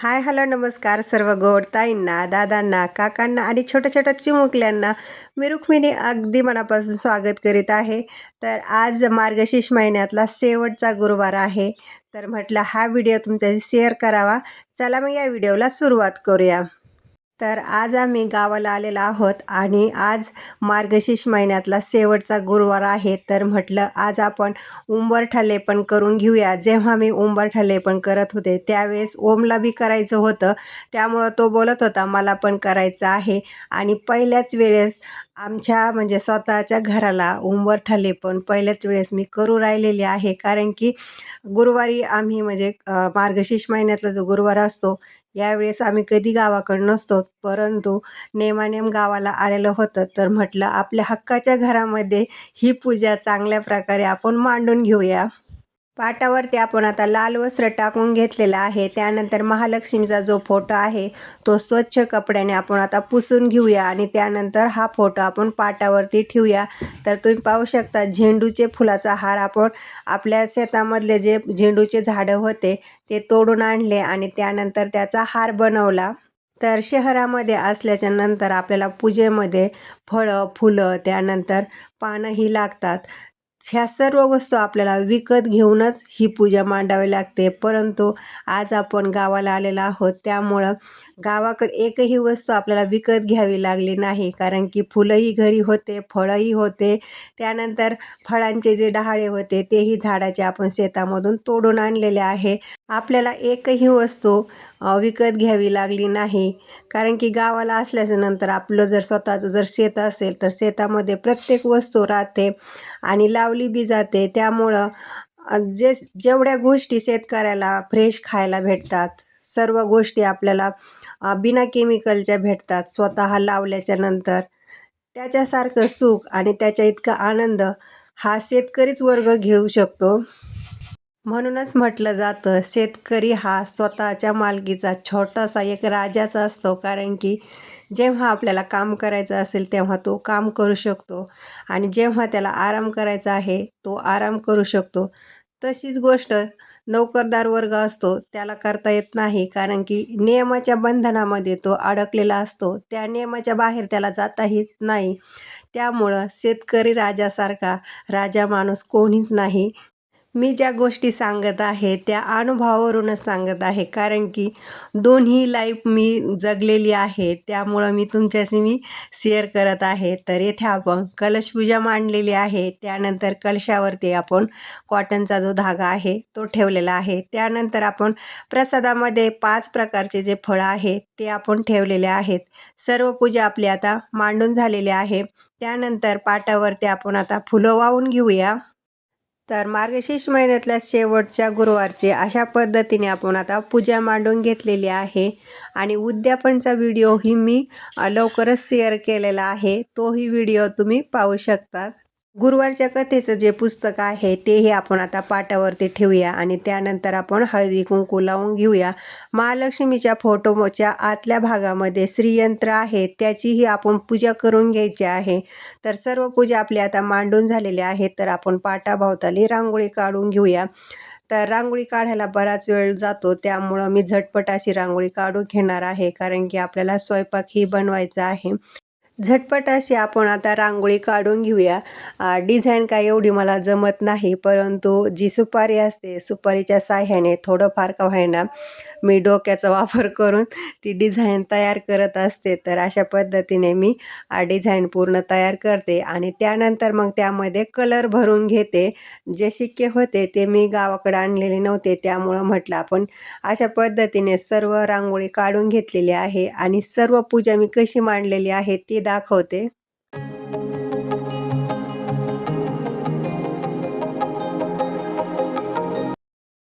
Hi hello नमस्कार सर्व गोड ताईंना दादांना काकांना आणि छोट्या छोट्या चिमुकल्यांना मी रुक्मिणी अगदी मनापासून स्वागत करीत आहे. तर आज मार्गशीर्ष महिन्यातला शेवटचा गुरुवार आहे. तर म्हटलं हा व्हिडिओ तुमच्याशी शेअर करावा. चला मग या व्हिडिओला सुरुवात करूया. तर आज आम्ही गावाला आलेलो आहोत आणि आज मार्गशीर्ष महिन्यातला शेवटचा गुरुवार आहे. तर म्हटलं आज आपण उंबरठा लेपन करून घेऊया. जेव्हा मी उंबरठालेपण करत होते त्यावेळेस ओमला बी करायचं होतं. त्यामुळं तो बोलत होता मला पण करायचं आहे. आणि पहिल्याच वेळेस आमच्या म्हणजे स्वतःच्या घराला उंबरठा लेपन पहिल्याच वेळेस मी करू राहिलेली आहे. कारण की गुरुवारी आम्ही म्हणजे मार्गशीर्ष महिन्यातला जो गुरुवार असतो यावेळेस आम्ही कधी गावाकडं नसतो परंतु नेमानेम गावाला आलेलं होतं. तर म्हटलं आपल्या हक्काच्या घरामध्ये ही पूजा चांगल्या प्रकारे आपण मांडून घेऊया. पाटावरती आपण आता लाल वस्त्र टाकून घेतलेलं आहे. त्यानंतर महालक्ष्मीचा जो फोटो आहे तो स्वच्छ कपड्याने आपण आता पुसून घेऊया आणि त्यानंतर हा फोटो आपण पाटावरती ठेवूया. तर तुम्ही पाहू शकता झेंडूचे फुलाचा हार आपण आपल्या शेतामधले जे झेंडूचे झाडं होते ते तोडून आणले आणि त्यानंतर त्याचा हार बनवला. तर शहरामध्ये असल्याच्या नंतर आपल्याला पूजेमध्ये फळं फुलं त्यानंतर पानंही लागतात. ह्या सर्व वस्तू आपल्याला विकत घेऊनच ही पूजा मांडावी लागते. परंतु आज आपण गावाला आलेलो आहोत त्यामुळं गावाकडे एकही वस्तू आपल्याला विकत घ्यावी लागली नाही. कारण की फुलंही घरी होते फळंही होते. त्यानंतर फळांचे जे डहाळे होते तेही झाडाचे आपण शेतामधून तोडून आणलेले आहे. आपल्याला एकही वस्तू विकत घ्यावी लागली नाही. कारण की गावाला असल्याच्या नंतर आपलं जर स्वतःचं जर शेत असेल तर शेतामध्ये प्रत्येक वस्तू राहते आणि लावली बी जाते. त्यामुळं जे जेवढ्या गोष्टी शेतकऱ्याला फ्रेश खायला भेटतात सर्व गोष्टी आपल्याला बिना केमिकलच्या भेटतात स्वतः लावल्याच्या नंतर. त्याच्यासारखं सुख आणि त्याच्या इतका आनंद हा शेतकरीच वर्ग घेऊ शकतो. म्हणूनच म्हटलं जातं शेतकरी हा स्वतःच्या मालकीचा छोटासा एक राजाचा असतो. कारण की जेव्हा आपल्याला काम करायचं असेल तेव्हा तो काम करू शकतो. आणि जेव्हा त्याला आराम करायचा आहे तो आराम करू शकतो. तशीच गोष्ट नोकरदार वर्ग असतो त्याला करता येत नाही. कारण की नियमाच्या बंधनामध्ये तो अडकलेला असतो. त्या नियमाच्या बाहेर त्याला जाता येत नाही. त्यामुळं शेतकरी राजासारखा राजा माणूस कोणीच नाही. मी ज्या गोष्टी सांगत आहे त्या अनुभवावरूनच सांगत आहे. कारण की दोन्ही लाईफ मी जगलेली आहे त्यामुळं मी तुमच्याशी मी शेअर करत आहे. तर येथे आपण कलशपूजा मांडलेली आहे. त्यानंतर कलशावरती आपण कॉटनचा जो धागा आहे तो ठेवलेला आहे. त्यानंतर आपण प्रसादामध्ये पाच प्रकारचे जे फळं आहेत ते आपण ठेवलेले आहेत. सर्व पूजा आपली आता मांडून झालेली आहे. त्यानंतर पाटावरती आपण आता फुलं वाहून घेऊया. तर मार्गशीर्ष महिन्यातल्या शेवटच्या गुरुवारची अशा पद्धतीने आपण आता पूजा मांडून घेतलेली आहे. आणि उद्यापनचा व्हिडिओही मी लवकरच शेअर केलेला आहे. तोही व्हिडिओ तुम्ही पाहू शकतात. गुरुवारच्या कथेचं जे पुस्तक आहे तेही आपण आता पाटावरती ठेवूया आणि त्यानंतर आपण हळदी कुंकू लावून घेऊया. महालक्ष्मीच्या फोटोच्या आतल्या भागामध्ये श्रीयंत्र आहे त्याचीही आपण पूजा करून घ्यायची आहे. तर सर्व पूजा आपली आता मांडून झालेली आहे तर आपण पाटाभोवताली रांगोळी काढून घेऊया. तर रांगोळी काढायला बराच वेळ जातो त्यामुळं मी झटपट अशी रांगोळी काढून घेणार आहे कारण की आपल्याला स्वयंपाकही बनवायचा आहे. झटपट अशी आपण आता रांगोळी काढून घेऊया. डिझाईन काय एवढी मला जमत नाही परंतु जी सुपारी असते सुपारीच्या साह्याने थोडंफार का व्हायना मी डोक्याचा वापर करून ती डिझाईन तयार करत असते. तर अशा पद्धतीने मी डिझाईन पूर्ण तयार करते आणि त्यानंतर मग त्यामध्ये कलर भरून घेते. जे शिक्के होते ते मी गावाकडे आणलेले नव्हते त्यामुळं म्हटलं आपण अशा पद्धतीने सर्व रांगोळी काढून घेतलेली आहे आणि सर्व पूजा मी कशी मांडलेली आहे ती दाखवते.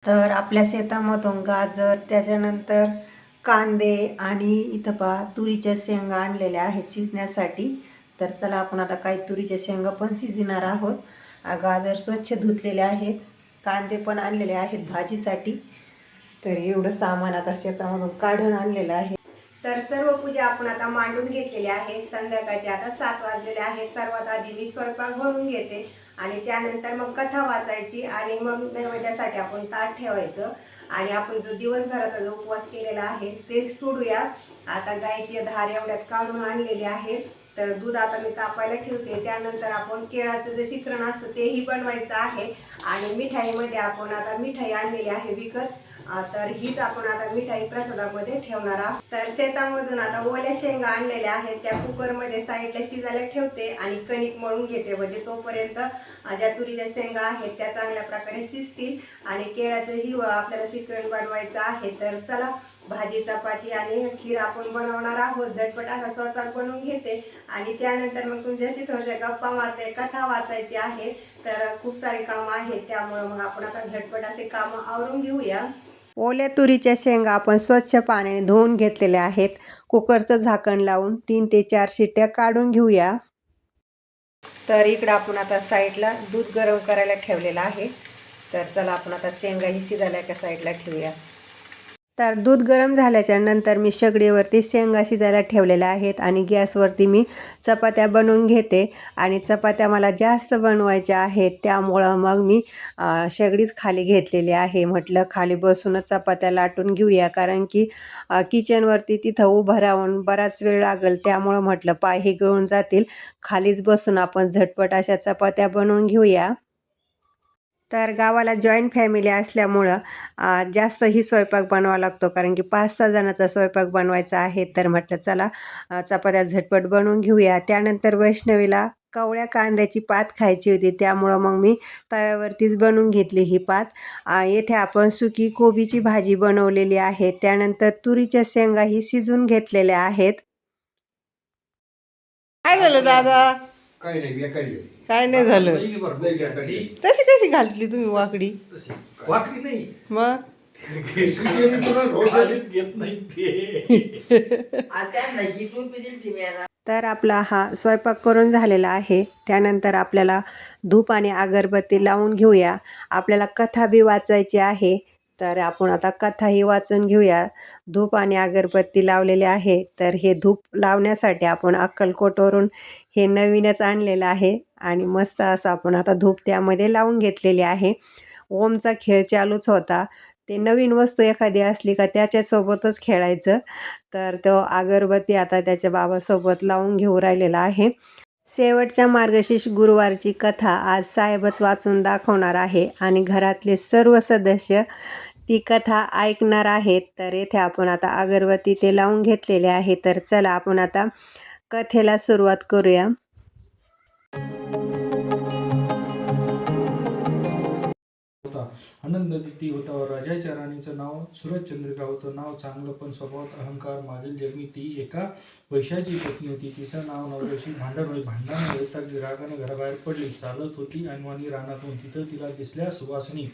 तर आपल्या शेतामधून गाजर त्याच्यानंतर कांदे आणि इथं पहा तुरीच्या शेंगा आणलेल्या आहेत शिजण्यासाठी. तर चला आपण आता काही तुरीच्या शेंगा पण शिजणार आहोत. गाजर स्वच्छ धुतलेले आहेत. कांदे पण आणलेले आहेत भाजीसाठी. तर एवढं सामान आता शेतामधून काढून आणलेलं आहे. तर सर्व पूजा आपण आता मांडून घेतलेली आहे. संध्याकाळचे आता सात वाजलेले आहेत. सर्वात आधी मी स्वयंपाक बनवून घेते आणि त्यानंतर मग कथा वाचायची आणि मग नैवेद्यासाठी आपण ताट ठेवायचं. आणि आपण जो दिवसभराचा जो उपवास केलेला आहे ते सोडूया. आता गायची धार एवढ्यात काढून आणलेली आहे तर दूध आता मी तापायला ठेवते. त्यानंतर आपण केळाचं जे शिकरण असतं तेही बनवायचं आहे. आणि मिठाईमध्ये आपण आता मिठाई आणलेली आहे विकत. तर हीच आपण आता मिठाई प्रसादामध्ये ठेवणार आहोत. तर शेतामधून आता ओल्या शेंगा आणलेल्या आहेत त्या कुकरमध्ये साईडला शिजायला ठेवते आणि कणिक मळून घेते. म्हणजे तोपर्यंत ज्या तुरीच्या शेंगा आहेत त्या चांगल्या प्रकारे शिजतील आणि केळाचंही व आपल्याला शिकरण बनवायचं आहे. तर चला भाजी चपाती आणि खीर आपण बनवणार आहोत. झटपट असा स्वयंपाक बनवून घेते. आणि त्यानंतर मग तुमच्याशी थोड्याशा गप्पा मारते कथा वाचायची आहे. तर खूप सारे कामं आहेत त्यामुळं मग आपण आता झटपट असे कामं आवरून घेऊया. ओल्या तुरीच्या शेंगा आपण स्वच्छ पाण्याने धुवून घेतलेल्या आहेत. कुकरचं झाकण लावून तीन ते चार शिट्ट्या काढून घेऊया. तर इकडं आपण आता साईडला दूध गरम करायला ठेवलेलं आहे. तर चला आपण आता शेंगा ही शिजायला एका साईडला ठेवूया. तर दूध गरम झाल्याच्यानंतर मी शेगडीवरती शेंगा शिजायला ठेवलेल्या आहेत आणि गॅसवरती मी चपात्या बनवून घेते. आणि चपात्या मला जास्त बनवायच्या आहेत त्यामुळं मग मी शेगडीच खाली घेतलेली आहे. म्हटलं खाली बसूनच चपात्या लाटून घेऊया कारण की किचनवरती तिथं उभं राहून बराच वेळ लागेल. त्यामुळं म्हटलं पाय हे गळून जातील. खालीच बसून आपण झटपट अशा चपात्या बनवून घेऊया. तर गावाला जॉईंट फॅमिली असल्यामुळं जास्तही स्वयंपाक बनवावा लागतो. कारण की पाच सहा जणाचा स्वयंपाक बनवायचा आहे तर म्हटलं चला चपात्या झटपट बनवून घेऊया. त्यानंतर वैष्णवीला कवळ्या कांद्याची पात खायची होती. त्यामुळं मग मी तव्यावरतीच बनवून घेतली ही पात. येथे आपण सुकी कोबीची भाजी बनवलेली आहे. त्यानंतर तुरीच्या शेंगाही शिजून घेतलेल्या आहेत. काय झालं दादा? काही नाही बेकारी झाली. काय नाही झालं. लई बेकारी. तशी कशी घातली तुम्ही वाकडी? वाकडी नाही. मग? शिकेली तुला रोज आली. खालीच घेत नाही ते. आता नाही टोपी दिली ती मी तर आपला हा स्वयंपाक करून झालेला आहे. त्यानंतर आपल्याला धूप आणि अगरबत्ती लावून घेऊया. आपल्याला कथा बी वाचायची आहे. तर आपण आता कथाही वाचून घेऊया. धूप आणि अगरबत्ती लावलेले आहे. तर हे धूप लावण्यासाठी आपण अक्कलकोटवरून हे नवीनच आणलेलं आहे. आणि मस्त असं आपण आता धूप त्यामध्ये लावून घेतलेले आहे. ओमचा खेळ चालूच होता. ते नवीन वस्तू एखादी असली का त्याच्यासोबतच खेळायचं. तर तो अगरबत्ती आता त्याच्या बाबासोबत लावून घेऊ राहिलेला आहे. शेवटच्या मार्गशीर्ष गुरुवारची कथा आज साहेबच वाचून दाखवणार आहे आणि घरातले सर्व सदस्य ती कथा ऐकणार आहेत. तर येथे आपण आता अगरबत्ती ते लावून घेतलेले आहे. तर चला आपण आता कथेला सुरुवात करूया. आनंद तिथी होता राजाच्या राणीचं नाव सूरजचंद्रिका होतं. नाव चांगलं पण स्वभावात अहंकार मागील जन्मी ती एका वैशाची पत्नी होती. तिचं नाव नवऱ्याशी भांडण होई. भांडण वैतागली. रागाने घराबाहेर पडली. चालत होती अनवाणी रानातून. तिथं तिला दिसल्या सुवासनी.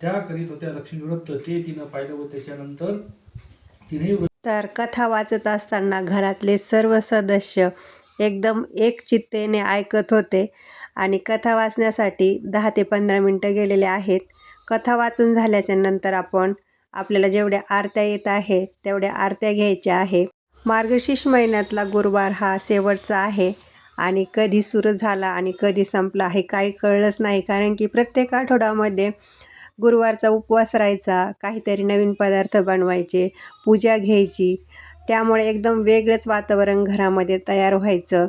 त्या करीत होत्या लक्ष्मी व्रत. ते तिनं पाहिलं व त्याच्यानंतर तिने तर कथा वाचत असताना घरातले सर्व सदस्य एकदम एक चित्तेने ऐकत होते आणि कथा वाचण्यासाठी दहा ते पंधरा मिनटं गेलेले आहेत. कथा वाचून झाल्याच्यानंतर आपण आपल्याला जेवढ्या आरत्या येत आहे तेवढ्या आरत्या घ्यायच्या आहे. मार्गशीर्ष महिन्यातला गुरुवार हा शेवटचा आहे आणि कधी सुरू झाला आणि कधी संपला हे काही कळलंच नाही. कारण की प्रत्येक आठवड्यामध्ये गुरुवारचा उपवास राहायचा काहीतरी नवीन पदार्थ बनवायचे पूजा घ्यायची. त्यामुळे एकदम वेगळंच वातावरण घरामध्ये तयार व्हायचं.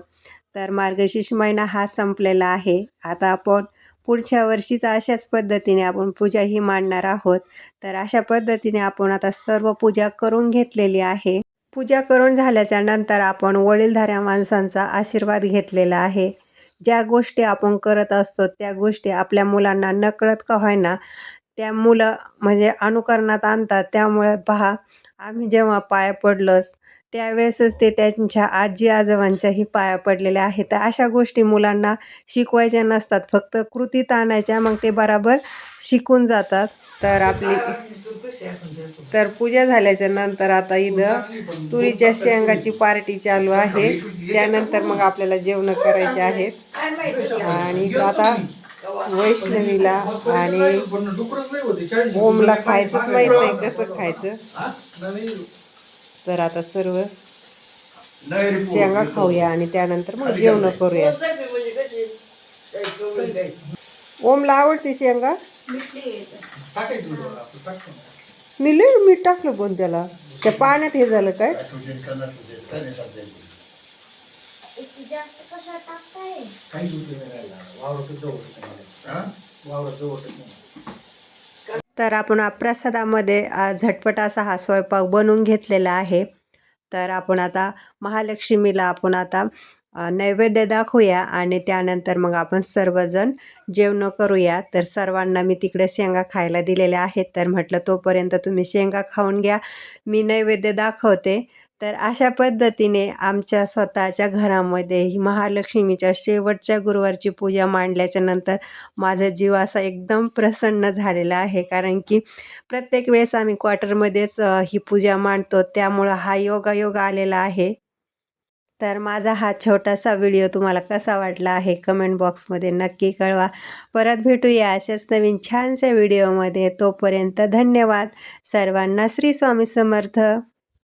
तर मार्गशीर्ष महिना हा संपलेला आहे. आता आपण पुढच्या वर्षीचा अशाच पद्धतीने आपण पूजा ही मांडणार आहोत. तर अशा पद्धतीने आपण आता सर्व पूजा करून घेतलेली आहे. पूजा करून झाल्याच्यानंतर आपण वडीलधाऱ्या माणसांचा आशीर्वाद घेतलेला आहे. ज्या गोष्टी आपण करत असतो त्या गोष्टी आपल्या मुलांना नकळत का होईना त्या मुलं म्हणजे अनुकरणात आणतात. त्यामुळे पहा आम्ही जेव्हा पाया पडलोच त्यावेळेसच ते त्यांच्या आजी आजोबांच्याही पाया पडलेल्या आहेत. तर अशा गोष्टी मुलांना शिकवायच्या नसतात. फक्त कृतीत आणायच्या मग ते बराबर शिकून जातात. तर आपली तर पूजा झाल्याच्यानंतर आता इथं तुरीच्या शेंगाची पार्टी चालू आहे. त्यानंतर मग आपल्याला जेवण करायचे आहेत. आणि आता वैष्णवीला आणि ओमला खायचंच माहीत नाही कसं खायचं. तर आता सर्व. शेंगा खाऊया आणि त्यानंतर मग जेवण करूया. ओमला आवडते शेंगा. मी लय मीठ टाकलं पण त्याला. त्या पाण्यात हे झालं काय? जास्त कशा टाकताय? काही तर आपण प्रसादामध्ये झटपट असा हा स्वयंपाक बनवून घेतलेला आहे. तर आपण आता महालक्ष्मीला आपण आता नैवेद्य दाखवूया आणि त्यानंतर मग आपण सर्वजण जेवण करूया. तर सर्वांना मी तिकडे शेंगा खायला दिलेल्या आहेत. तर म्हटलं तोपर्यंत तुम्ही शेंगा खाऊन घ्या. मी नैवेद्य दाखवते. तर अशा पद्धतीने आमच्या स्वतःच्या घरामध्ये ही महालक्ष्मीच्या शेवटच्या गुरुवारची पूजा मांडल्याच्या नंतर माझा जीव असा एकदम प्रसन्न झालेला आहे. कारण की प्रत्येक वेळेस आम्ही क्वार्टरमध्येच ही पूजा मांडतो. त्यामुळं हा योगायोग आलेला आहे. तर माझा हा छोटासा व्हिडिओ तुम्हाला कसा वाटला आहे कमेंट बॉक्समध्ये नक्की कळवा. परत भेटूया अशाच नवीन छानशा व्हिडिओमध्ये. तोपर्यंत धन्यवाद. सर्वांना श्री स्वामी समर्थ.